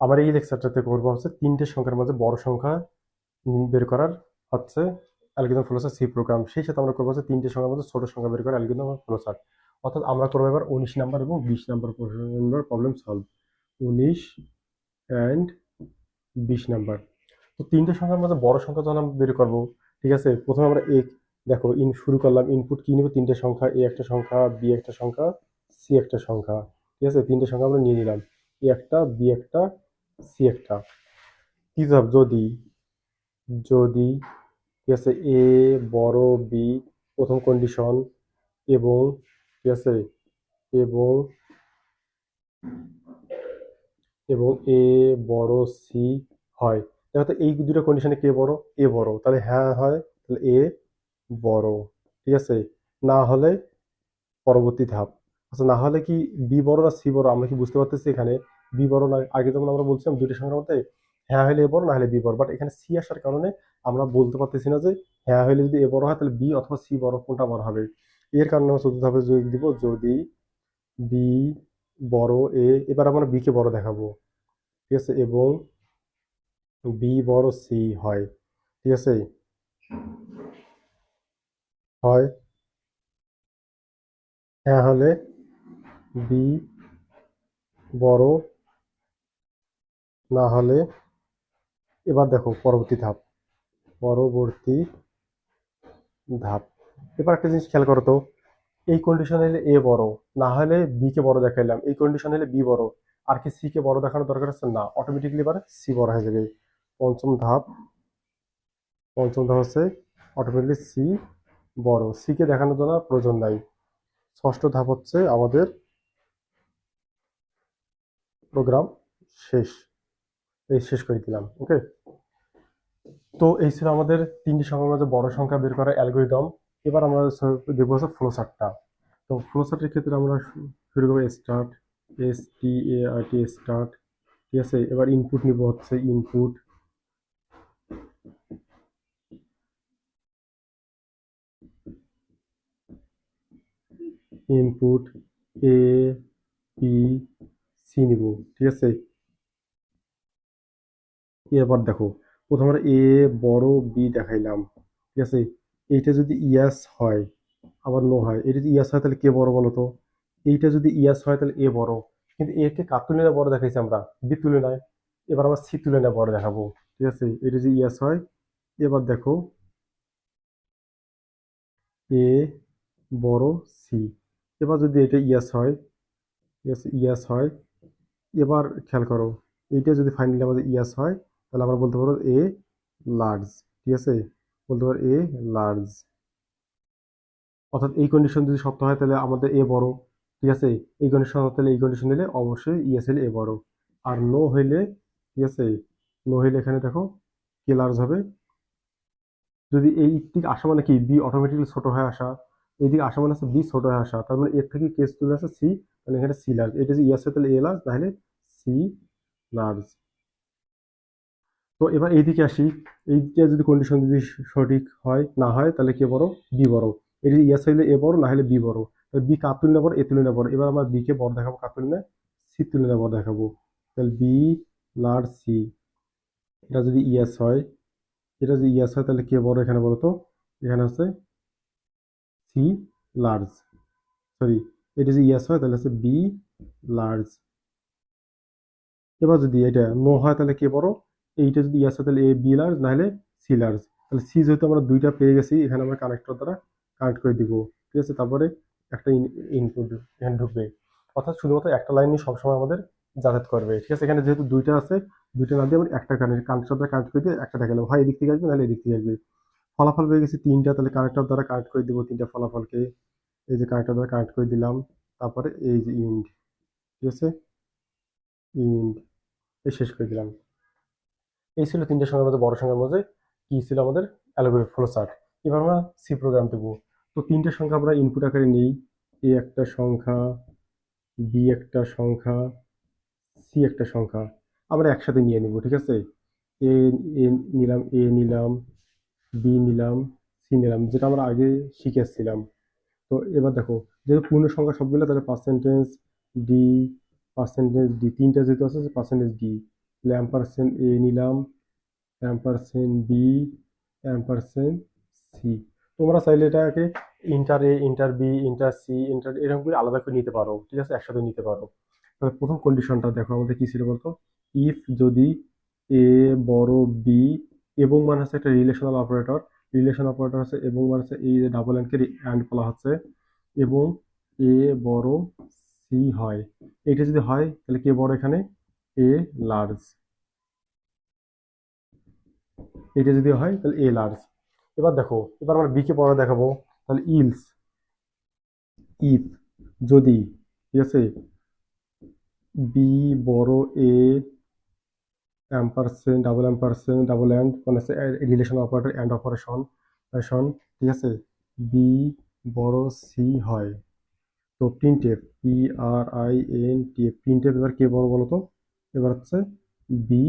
আমার এই লেকচারটাতে করব হচ্ছে তিনটে সংখ্যার মাঝে বড় সংখ্যা বের করার হচ্ছে অ্যালগরিদম ফ্লোচার্ট সি প্রোগ্রাম সেই সাথে আমরা করব হচ্ছে তিনটে সংখ্যার মধ্যে ছোট সংখ্যা বের করার অ্যালগরিদম ফ্লোচার্ট অর্থাৎ আমরা করব এবার উনিশ নাম্বার এবং বিশ নাম্বার প্রবলেম সলভ উনিশ অ্যান্ড বিশ নাম্বার। তো তিনটে সংখ্যার মধ্যে বড় সংখ্যা যখন আমরা বের করব, ঠিক আছে? প্রথমে আমরা এক দেখো ইন শুরু করলাম ইনপুট কি নিব? তিনটে সংখ্যা এ একটা সংখ্যা বি একটা সংখ্যা সি একটা সংখ্যা। ঠিক আছে? তিনটে সংখ্যা আমরা নিয়ে নিলাম। এ একটা বি একটা সি একটা। ধাপ যদি যদি, ঠিক আছে, এ বড় বি, প্রথম কন্ডিশন এবং, ঠিক আছে, এবং এবং এ বড় সি হয়। দেখো এই দুটো কন্ডিশনে কে বড়? এ বড়। তাহলে হ্যাঁ হয়, তাহলে এ বড়। ঠিক আছে? না হলে পরবর্তী ধাপ। আচ্ছা না হলে কি বি বড় না সি বড়? আমরা কি বুঝতে পারতেছি এখানে? বি বড় না আগে যেমন আমরা বলছিলাম দুটি সংখ্যার মধ্যে হ্যাঁ হলে এ বড়, না হলে বি বড়। বাট এখানে সি আসার কারণে আমরা বলতে পারতেছি না যে হ্যাঁ হলে যদি এ বড় হয় তাহলে বি অথবা সি বড় কোনটা বড় হবে। এর কারণে আমরা চতুর্থ ধাপে যোগ দিব, যদি বি বড় এ, এবার আমরা বি কে বড় দেখাবো। ঠিক আছে? এবং বি বড় সি হয়। ঠিক আছে? হয়। হ্যাঁ হলে বি বড় না হলে এবার দেখো পরবর্তী ধাপ। পরবর্তী ধাপ। এবার একটা জিনিস খেয়াল করো তো, এই কন্ডিশন হলে এ বড়, না হলে বি কে বড় দেখাইলাম, এই কন্ডিশন হলে বি বড়। আর কি সি কে বড় দেখানোর দরকার আছে? না অটোমেটিকলি এবার সি বড় হয়ে যাবে। পঞ্চম ধাপ পঞ্চম ধাপ হচ্ছে অটোমেটিকলি সি বড়। সি কে দেখানোর জন্য প্রয়োজন নাই। ষষ্ঠ ধাপ হচ্ছে আমাদের প্রোগ্রাম শেষ। এই শেষ করে দিলাম ওকে তো এই ছিল আমাদের তিনটি সংখ্যার মধ্যে বড় সংখ্যা বের করার অ্যালগোরিদম। এবার আমরা দেখব হচ্ছে ফ্লো চার্টটা তো ফ্লো চার্টের ক্ষেত্রে আমরা শুরু করব start S T A R T start ঠিক আছে? এবার ইনপুট নিব হচ্ছে input input A B C নিব, ঠিক আছে? এবার দেখো, প্রথমে এ, বড়, বি দেখাইলাম, ঠিক আছে? এইটা যদি ইয়াস হয়, আবার নো হয় এটা যদি ইয়াস হয় তাহলে কে বড় বলো তো এইটা যদি ইয়াস হয় তাহলে এ বড়, কিন্তু এ কে কার তুলনায় বড় দেখাইছি আমরা? বি তুলনায়। এবার আমরা সি তুলনায় বড় দেখাবো, ঠিক আছে? এটা যদি ইয়াস হয়, এবার দেখো, এ, বড়, সি। এবার যদি এটা ইয়াস হয়, ঠিক আছে? ইয়াস হয়, এবার খেয়াল করো, এইটা যদি ফাইনালি আমাদের ইয়াস হয় তাহলে আমরা বলতে পারব এ লার্জ ঠিক আছে? বলতে পারো এ লার্জ অর্থাৎ এই কন্ডিশন যদি সত্য হয়, তাহলে আমাদের এ বড়, ঠিক আছে? এই কন্ডিশন তাহলে এই কন্ডিশন নিলে অবশ্যই ইএস হলে এ বড়। আর নো হইলে, ঠিক আছে? নো হইলে এখানে দেখো কে লার্জ হবে। যদি এই দিক আসা মানে কি? বি অটোমেটিকলি ছোট হয়ে আসা। এই দিকে আসা মানে হচ্ছে বি ছোট হয়ে আসা। তার মানে এর থেকে কেস তুলে আসে সি তাহলে এখানে সি লার্জ এটা যদি ইয়াস হয় তাহলে এ লার্জ তাহলে সি লার্জ তো এবার এইদিকে আসি। এইদিকে যদি কন্ডিশন যদি সঠিক হয়, না হয়, তাহলে কে বড়? বি বড়। এটি ইয়াস হইলে এ বড়, না হলে বি বড়। তাহলে বি কার তুলনা বড়? এ তুলনা বড়। এবার আমরা বি কে বড় দেখাবো কার তুলনা সি তুলনা বড় দেখাবো। তাহলে বি লার্জ সি এটা যদি ইয়াস হয়, এটা যদি ইয়াস হয়, তাহলে কে বড় এখানে বলো তো এখানে আছে সি লার্জ সরি এটা যদি ইয়াস হয়, তাহলে আছে বি লার্জ এবার যদি এটা নো হয়, তাহলে কে বড়? এইটা যদি ইয়াস হয় তাহলে এ বি লার্জ নাহলে সি লার্জ তাহলে সি যেহেতু আমরা দুইটা পেয়ে গেছি, এখানে আমরা কানেক্টর দ্বারা কানেক্ট করে দিব। ঠিক আছে? তারপরে একটা ইনপুট এখানে ঢুকবে। অর্থাৎ শুধুমাত্র একটা লাইনই সবসময় আমাদের যাতায়াত করবে। ঠিক আছে? এখানে যেহেতু দুইটা আছে, দুইটা না দিয়ে আমরা একটা কানেক্ট কানেক্টর দ্বারা কানেক্ট করে দিয়ে একটা দেখালাম হয় এদিক থেকে আসবে, নাহলে এদিক থেকে আসবে। ফলাফল পেয়ে গেছি তিনটা, তাহলে কানেক্টর দ্বারা কানেক্ট করে দিব তিনটা ফলাফলকে। এই যে কানেক্টর দ্বারা কানেক্ট করে দিলাম। তারপরে এই যে ইন্ড ঠিক আছে? ইন্ড এই শেষ করে দিলাম। এই ছিল তিনটে সংখ্যার মধ্যে বড় সংখ্যার মধ্যে কি ছিল আমাদের? অ্যালগোরিথম ফ্লো চার্ট এবার আমরা সি প্রোগ্রাম দেবো তো তিনটে সংখ্যা আমরা ইনপুট আকারে নেই। এ একটা সংখ্যা বি একটা সংখ্যা সি একটা সংখ্যা। আমরা একসাথে নিয়ে নেব, ঠিক আছে? এ এ নিলাম এ নিলাম বি নিলাম সি নিলাম, যেটা আমরা আগে শিখে এসেছিলাম। তো এবার দেখো, যেহেতু পূর্ণ সংখ্যা সবগুলো, তাহলে পার্সেন্টেজ ডি পার্সেন্টেজ ডি তিনটা যেহেতু আছে পার্সেন্টেজ ডি অ্যাম্পারসেন্ট এ নিলাম অ্যাম্পারসেন্ট বি অ্যাম্পারসেন্ট সি। তোমরা চাইলে এটাকে enter A, enter B, enter C, enter এরকম করে আলাদা করে নিতে পারো, ঠিক আছে? একসাথে নিতে পারো। তাহলে প্রথম কন্ডিশনটা দেখো, আমাদের কি ছিল বলতো? ইফ যদি এ বড় বি এবং মানে হচ্ছে একটা রিলেশনাল অপারেটর রিলেশন অপারেটর হচ্ছে এবং মানে হচ্ছে এই যে ডাবল অ্যান্ডকে অ্যান্ড বলা হচ্ছে, এবং এ বড় সি হয়। এটা যদি হয়, তাহলে কে বড় এখানে? এ লার্জ এটা যদি হয়, তাহলে এ লার্জ এবার দেখো, এবার আমরা বিকে পড়া দেখাবো, তাহলে ইলস ইফ যদি, ঠিক আছে বি বড় A ampersand double ampersand double and মানে relation operator and operation operation ঠিক আছে? বি বড় সি হয়। তো printf P R I N T printf এবার কে বড় বলো তো এবার হচ্ছে বি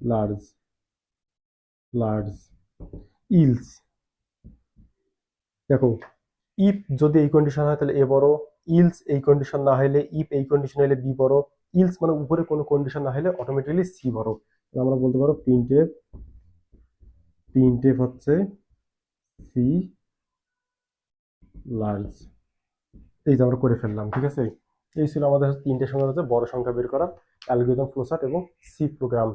লার্জ লার্জ ইলস দেখো ইফ যদি এই কন্ডিশন হয়, তাহলে এ বড় ইলস এই কন্ডিশন না হলে ইফ এই কন্ডিশন হলে বি বড় ইলস মানে উপরে কোনো কন্ডিশন না হলে অটোমেটিক্যালি সি বড়। আমরা বলতে পারো প্রিন্টেপ প্রিন্টেপ হচ্ছে সি লার্জ এই যে আমরা করে ফেললাম, ঠিক আছে? এই ছিল আমাদের তিনটে সংখ্যা হচ্ছে বড় সংখ্যা বের করা অ্যালগোরিদম ফ্লোচার্ট এবং সি প্রোগ্রাম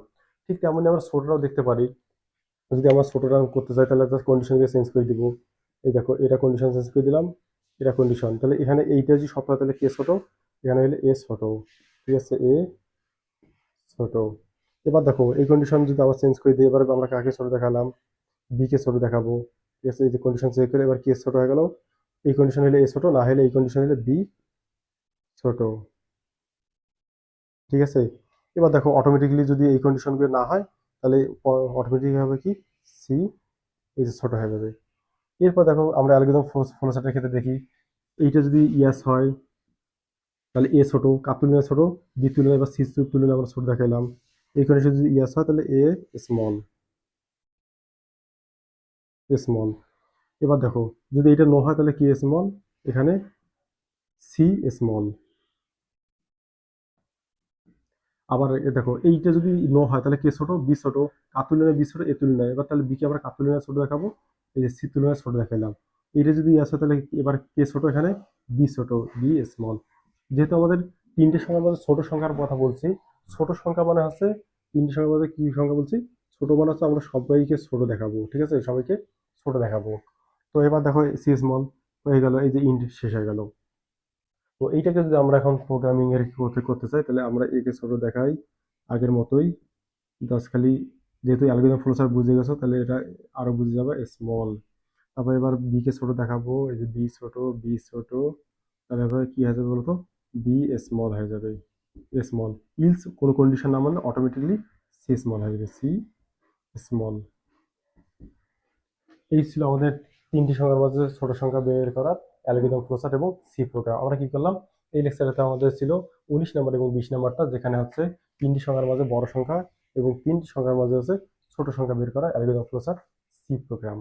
ঠিক তেমনই আমরা ছোটটাও দেখতে পারি। যদি আমরা ছোটটা করতে চাই, তাহলে জাস্ট কন্ডিশনকে চেঞ্জ করে দিব। এই দেখো, এটা কন্ডিশন চেঞ্জ করে দিলাম, এটা কন্ডিশন তাহলে এখানে এইটা যদি হয় তাহলে কে ছোটো এখানে হলে এ ছোটো ঠিক আছে এ ছোটো এবার দেখো, এই কন্ডিশন যদি আবার চেঞ্জ করে দিই, এবার আমরা কাকে ছোট দেখালাম? বিকে ছোটো দেখাবো। ঠিক আছে, এই যে কন্ডিশন চেঞ্জ করে, এবার কে ছোটো হয়ে গেল? এই কন্ডিশন হলে এ ছোট না হলে এই কন্ডিশন হলে বি ছোট। ঠিক আছে? এবার দেখো অটোমেটিক্যালি যদি এই কন্ডিশনগুলো না হয়, তাহলে অটোমেটিক হবে কি? সি এই যে ছোট হয়ে যাবে। এরপর দেখো, আমরা অ্যালগোরিদম ফ্লোচার্টের ক্ষেত্রে দেখি, এইটা যদি ইয়াস হয়, তাহলে এ ছোট, কার তুলনায় ছোট? বি তুলনায় বা সি তুলনায় আমরা ছোট দেখাইলাম। এই কন্ডিশন যদি ইয়াস হয়, তাহলে এ স্মল স্মল এবার দেখো, যদি এটা নো হয়, তাহলে কি স্মল এখানে সি স্মল আবার দেখো, এইটা যদি নো হয়, তাহলে কে ছোট? বি ছোট। কার তুলনায় বি ছোট এ তুলনায় এবার তাহলে বিকে আমরা কার তুলনায় ছোট দেখাবো। এই যে সি তুলনায় ছোট দেখাইলাম। এইটা যদি আসে, তাহলে এবার কে ছোট এখানে? বি ছোট, বি স্মল যেহেতু আমাদের তিনটে সংখ্যার মধ্যে ছোট সংখ্যার কথা বলছি, ছোট সংখ্যা মানে হচ্ছে, তিনটে সংখ্যার মধ্যে কি সংখ্যা বলছি? ছোট মানে হচ্ছে আমরা সবাইকে ছোট দেখাবো, ঠিক আছে? সবাইকে ছোট দেখাবো। তো এবার দেখো, সি স্মল হয়ে গেল, এই যে ইন্ড শেষ হয়ে গেল। তো এইটাকে যদি আমরা এখন প্রোগ্রামিং এর করতে করতে চাই, তাহলে আমরা একে ছোট দেখাই আগের মতোই। জাস্ট খালি যেহেতু অ্যালগোরিদম ফ্লোচার বুঝে গেছো, তাহলে এটা আরও বুঝে যাবে স্মল তারপর এবার বি কে ছোট দেখাবো, এই যে বি ছোট বি ছোট। তাহলে এবার কি হয়ে যাবে বলতো? বি স্মল হয়ে যাবে স্মল ইলস কোনো কন্ডিশন না মানলে অটোমেটিকলি সি স্মল হয়ে যাবে সি স্মল এই ছিল আমাদের তিনটি সংখ্যার মধ্যে ছোট সংখ্যা বের করার। অ্যালগোরিদম ফ্লোচার্ট এবং সি প্রোগ্রাম আমরা কি করলাম? এই লেকচারেতে আমাদের ছিল উনিশ নম্বর এবং বিশ নম্বরটা, যেখানে হচ্ছে তিনটি সংখ্যার মাঝে বড় সংখ্যা এবং তিনটি সংখ্যার মাঝে হচ্ছে ছোট সংখ্যা বের করা অ্যালগোরিদম ফ্লোচার্ট সি প্রোগ্রাম।